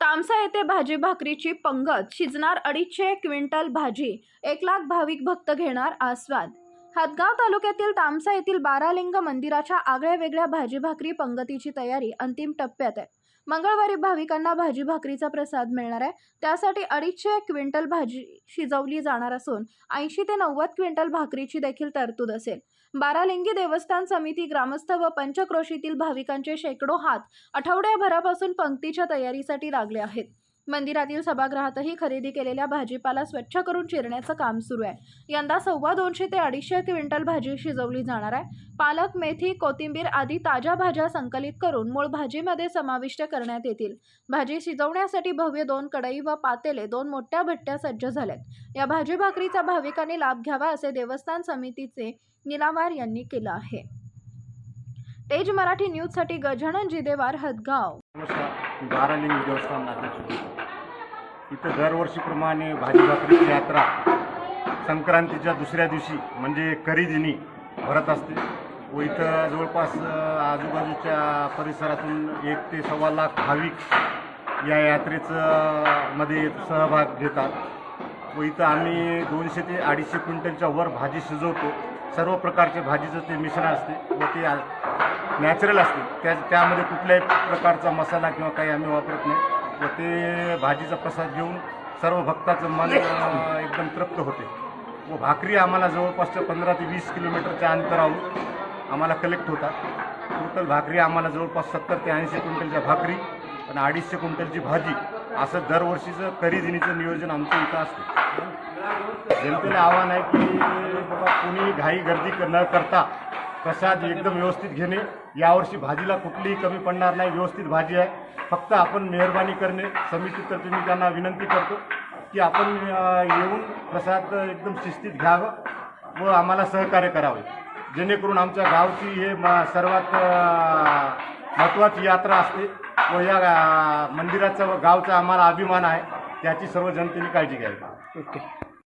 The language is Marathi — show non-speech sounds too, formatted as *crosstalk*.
तामसा येथे भाजी भाकरीची पंगत शिजणार अडीचशे क्विंटल भाजी एक लाख भाविक भक्त घेणार आस्वाद. हदगाव तालुक्यातील तामसा येथील बारालिंग मंदिराच्या आगळ्या वेगळ्या भाजी भाकरी पंगतीची तयारी अंतिम टप्प्यात आहे. मंगळवारी भाविकांना भाजी भाकरीचा प्रसाद मिळणार आहे. त्यासाठी अडीचशे क्विंटल भाजी शिजवली जाणार असून ऐंशी ते नव्वद क्विंटल भाकरीची देखील तरतूद असेल. बारालिंगी देवस्थान समिती ग्रामस्थ व पंचक्रोशीतील भाविकांचे शेकडो हात आठवड्याभरापासून पंक्तीच्या तयारीसाठी लागले आहेत. मंदिरातील सभागृहातही खरेदी केलेल्या भाजीपाला स्वच्छ करून चिरण्याचं काम सुरू आहे. यंदा सव्वा दोनशे ते अडीचशे क्विंटल भाजी शिजवली जाणार आहे. पालक मेथी कोथिंबीर आदी ताज्या भाज्या संकलित करून मूळ भाजीमध्ये समाविष्ट करण्यात येतील. भाजी शिजवण्यासाठी भव्य दोन कढई व पातेले दोन मोठ्या भट्ट्या सज्ज झाल्यात. या भाजी भाकरीचा भाविकांनी लाभ घ्यावा असे देवस्थान समितीचे निलावार यांनी केलं आहे. तेज मराठी न्यूजसाठी गजानन जिदेवार हदगाव. नमस्कार. देवस्थान इथं दरवर्षीप्रमाणे भाजी भाकरीची यात्रा संक्रांतीच्या दुसऱ्या दिवशी म्हणजे करीदिनी भरत असते. व इथं जवळपास आजूबाजूच्या परिसरातून एक ते सव्वा लाख भाविक या यात्रेचं मध्ये सहभाग घेतात. व इथं आम्ही दोनशे ते अडीचशे क्विंटलच्या वर भाजी शिजवतो. सर्व प्रकारचे भाजीचं ते मिश्रण असते व ते नॅचरल असते. त्या त्यामध्ये कुठल्याही प्रकारचा मसाला किंवा काही आम्ही वापरत नाही. व ते भाजीचा प्रसाद घेऊन सर्व भक्ताचं मन *laughs* एकदम तृप्त होते. व भाकरी आम्हाला जवळपासच्या पंधरा ते वीस किलोमीटरच्या अंतरावर आम्हाला कलेक्ट होतात टोटल भाकरी आम्हाला जवळपास सत्तर ते ऐंशी क्विंटलच्या भाकरी आणि अडीचशे क्विंटलची भाजी असं दरवर्षीचं खरेदीचं नियोजन आमचं इथं असतं. जनतेला आव्हान आहे की बाबा कोणी घाई गर्दी न करता प्रसाद एकदम व्यवस्थित घेणे. यावर्षी भाजीला कुठलीही कमी पडणार नाही व्यवस्थित भाजी आहे. फक्त आपण मेहरबानी करणे. समितीतर्फे मी त्यांना विनंती करतो की आपण येऊन प्रसाद एकदम शिस्तीत घ्यावं व आम्हाला सहकार्य करावे. जेणेकरून आमच्या गावची हे सर्वात महत्त्वाची यात्रा असते व या मंदिराचा व गावचा आम्हाला अभिमान आहे. त्याची सर्व जनतेने काळजी घ्यावी. ओके.